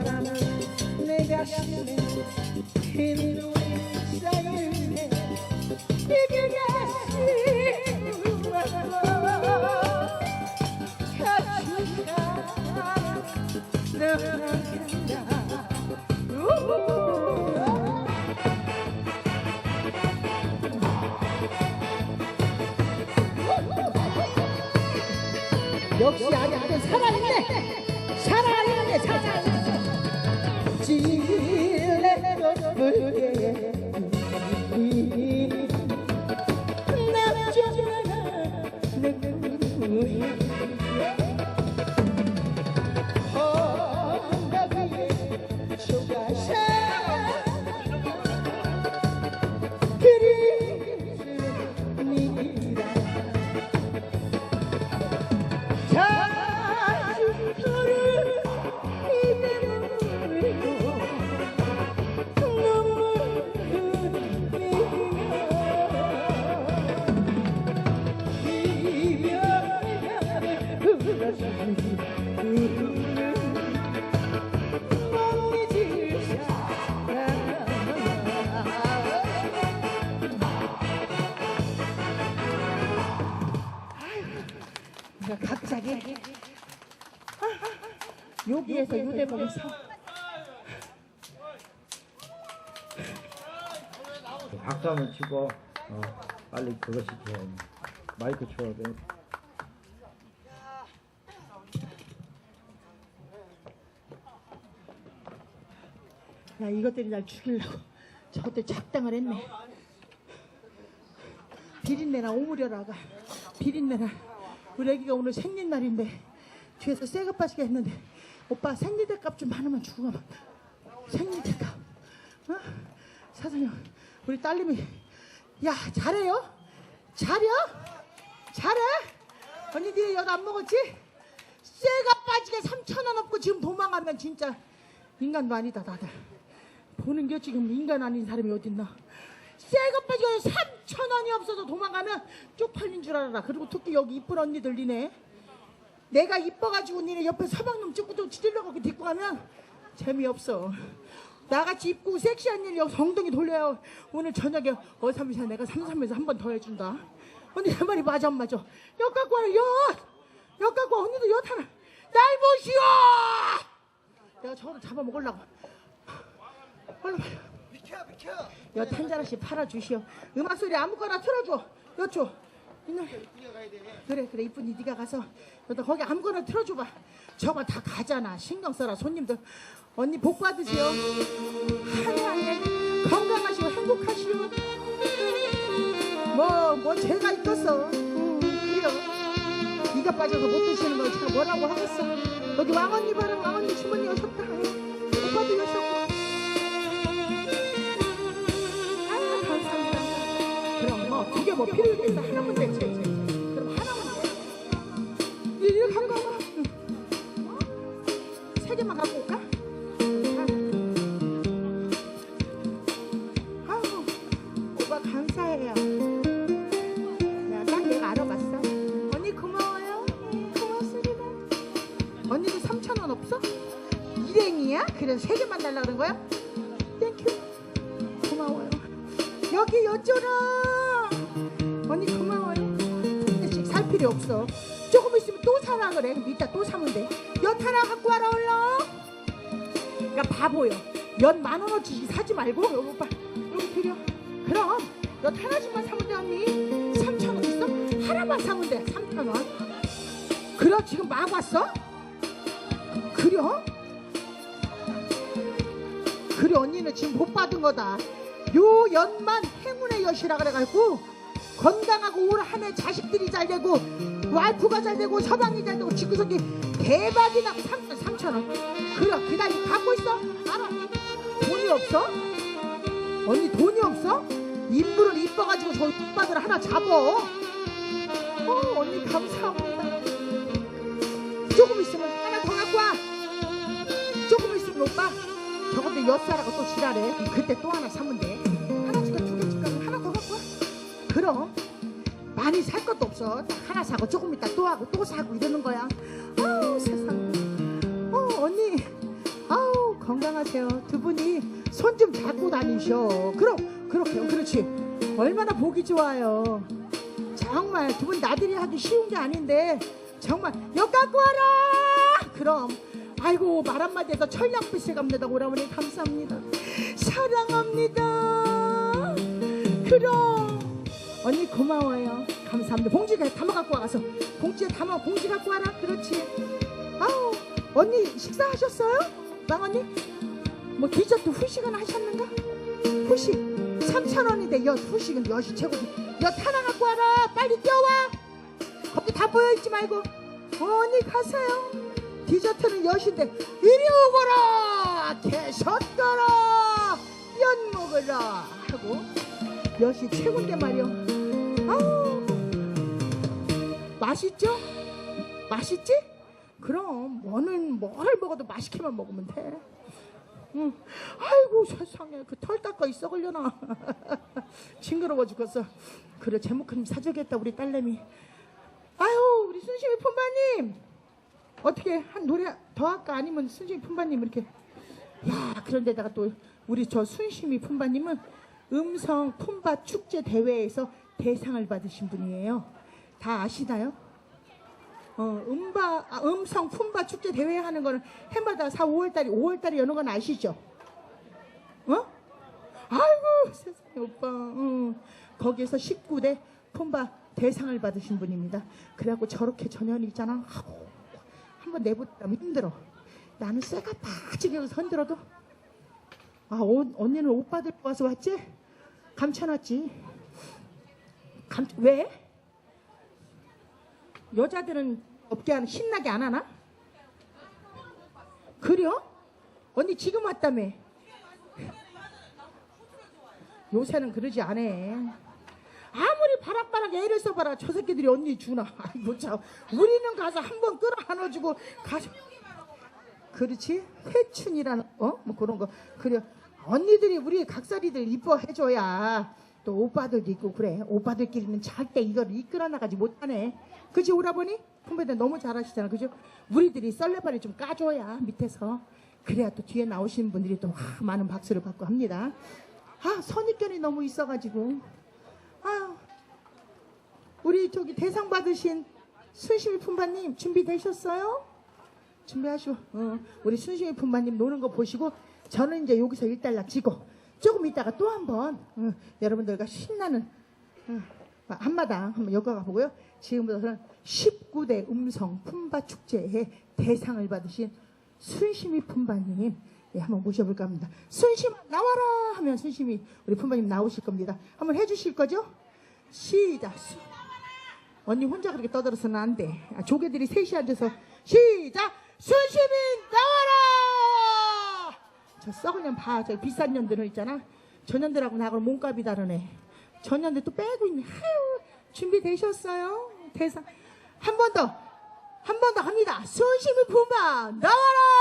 내 가슴에 흰 쌓이네 이별가 역시 아직도 살아있네 질레 여기에서 유대봉에서 박수 한번 치고 어, 빨리 그거 시켜 마이크 쳐야 돼. 야 이것들이 날 죽이려고 저것들 작당을 했네. 비린내나 오므려라가. 비린내나 우리 애기가 오늘 생일날인데 뒤에서 새가 빠지게 했는데 오빠 생리대값 좀 많으면 주고 가면 생리대값 어? 사장님 우리 딸님이 야 잘해요? 잘해? 잘해? 언니 니네 여도 안 먹었지? 쇠가 빠지게 3천 원 없고 지금 도망가면 진짜 인간도 아니다 다들 보는 게 지금 인간 아닌 사람이 어딨나 쇠가 빠지게 3천 원이 없어서 도망가면 쪽팔린 줄 알아라 그리고 특히 여기 이쁜 언니들 니네 내가 이뻐가지고 니네 옆에 서방놈 찍고 또 치들려고 데리고 가면 재미없어. 나같이 이쁘고 섹시한 일 여기 엉덩이 돌려요. 오늘 저녁에 어삼이사 내가 삼삼에서 한 번 더 해준다. 언니 내 말이 맞아 안 맞아? 엿 갖고 와요 엿엿 갖고 와 언니도 엿 하나. 날 보시오! 내가 저거를 잡아먹으려고. 얼른 와요 엿한 잔씩 팔아주시오. 음악 소리 아무거나 틀어줘. 엿줘. 이놈 그래 그래. 이쁜이 네가 가서 너도 거기 아무거나 틀어줘봐. 저거 다 가잖아. 신경 써라. 손님들. 언니 복 받으시오 한해 건강하시고 행복하시오. 뭐뭐 죄가 있겠어? 음, 그래요. 네가 빠져서 못 드시는 걸 제가 뭐라고 하겠어? 여기 왕언니 바른 왕언니 주머니 오셨다. 오빠도 오셨 그럼 뭐두개뭐 필요했겠어 하나만 되지 그럼 하나만 돼 이렇게 한 거만 응. 세 개만 갖고 올까? 자. 아우 오빠 감사해요 내가 딱 내가 알아봤어 언니 고마워요 고맙습니다 언니도 3천 원 없어? 일행이야? 그래서 세 개만 달라 그런 거야? 땡큐 고마워요 여기 여쭤라 언니 고마워요. 하나씩 살 필요 없어. 조금 있으면 또 사라 그래. 이따 또 사면 돼엿 하나 갖고 와라 얼른. 그러니까 바보요 엿만 원어치 사지 말고. 여기 오빠. 여기 드려. 그럼 엿 하나씩만 사면 돼 언니. 3천 원 있어? 하나만 사면 돼 3천 원. 그래 지금 막 왔어? 그래? 그래 언니는 지금 못 받은 거다. 요 연만 행운의 엿이라 그래가지고 건강하고 올 한 해 자식들이 잘 되고 와이프가 잘 되고 서방이 잘 되고 직구석이 대박이 나고 3, 천원. 그래 기다리 갖고 있어. 알아. 돈이 없어? 언니 돈이 없어? 인물은 이뻐가지고 저 오빠들 하나 잡어. 어 언니 감사합니다. 조금 있으면 하나 더 갖고 와. 조금 있으면 오빠. 저것도 엿사라고 또 지랄해. 그때 또 하나 사면 돼 그럼 많이 살 것도 없어 딱 하나 사고 조금 있다 또 하고 또 사고 이러는 거야 아우 세상 어 언니 아우 건강하세요. 두 분이 손 좀 잡고 다니셔. 그럼 그렇게 그렇지. 얼마나 보기 좋아요. 정말 두 분 나들이 하기 쉬운 게 아닌데 정말 역 갖고 와라. 그럼 아이고 말 한마디에서 철량빛을 갑니다. 오라버니 감사합니다. 사랑합니다. 그럼 언니 고마워요. 감사합니다. 봉지 담아 갖고 와서 봉지에 담아 봉지 갖고 와라. 그렇지. 아우 언니 식사하셨어요? 막 언니? 뭐 디저트 후식은 하셨는가? 후식 3천 원인데 여 후식은 여시 최고지. 여 하나 갖고 와라. 빨리 뛰어와. 거기 다 보여 있지 말고. 어, 언니 가세요. 디저트는 여시인데 이리 오거라. 개섰거라. 연 먹으라 하고 여시 최고인데 말이요. 아우 맛있죠? 맛있지? 그럼 뭐는 뭘 먹어도 맛있게만 먹으면 돼. 응. 아이고 세상에 그 털 닦아 있어 걸려나. 징그러워 죽겠어. 그래 제목 좀 사주겠다 우리 딸내미. 아유 우리 순심이 품바님 어떻게 한 노래 더 할까 아니면 순심이 품바님 이렇게. 야 그런데다가 또 우리 저 순심이 품바님은 음성 품바 축제 대회에서 대상을 받으신 분이에요. 다 아시나요? 어, 음바, 아, 음성 품바 축제 대회 하는 거는 해마다 4, 5월달에, 5월달에 여는 건 아시죠? 어? 아이고, 세상에, 오빠. 응. 거기에서 19대 품바 대상을 받으신 분입니다. 그래갖고 저렇게 전현이 있잖아. 아우, 한번 내보면 힘들어. 나는 쇠가 빠지게 흔들어도. 아, 오- 언니는 오빠들 와서 왔지? 감춰놨지. 감, 왜? 여자들은 없게 하는 신나게 안 하나? 그래요? 언니 지금 왔다며. 요새는 그러지 않아. 아무리 바락바락 애를 써봐라 저 새끼들이 언니 주나. 아이고 참. 우리는 가서 한 번 끌어 안아주고 가서. 그렇지? 회춘이라는 어? 뭐 그런 거. 그래. 언니들이 우리 각설이들 이뻐해줘야 또 오빠들도 있고 그래. 오빠들끼리는 절대 이걸 이끌어 나가지 못하네. 그지 오라버니? 선배들 너무 잘하시잖아. 그죠? 우리들이 썰레발을 좀 까줘야 밑에서. 그래야 또 뒤에 나오시는 분들이 또 와, 많은 박수를 받고 합니다. 아 선입견이 너무 있어가지고. 아 우리 저기 대상 받으신 순심이 품바님 준비되셨어요? 준비하시고 어, 우리 순심이 품바님 노는 거 보시고 저는 이제 여기서 일단락 지고 조금 있다가 또 한번 어, 여러분들과 신나는 어, 한마당 한번 엮어가 보고요. 지금부터는 19대 음성 품바 축제에 대상을 받으신 순심이 품바님 예, 한번 모셔볼까 합니다. 순심 나와라 하면 순심이 우리 품바님 나오실 겁니다. 한번 해주실 거죠? 시작. 수- 언니 혼자 그렇게 떠들어서는 안 돼. 아, 조개들이 셋이 앉아서 시작. 순심이 나와라. 저 썩은 년 봐. 저 비싼 년들은 있잖아. 저 년들하고 나하고 몸값이 다르네. 저 년들 또 빼고 있네. 아유, 준비되셨어요? 대상 한 번 더. 한 번 더 합니다. 순심이 품바 나와라.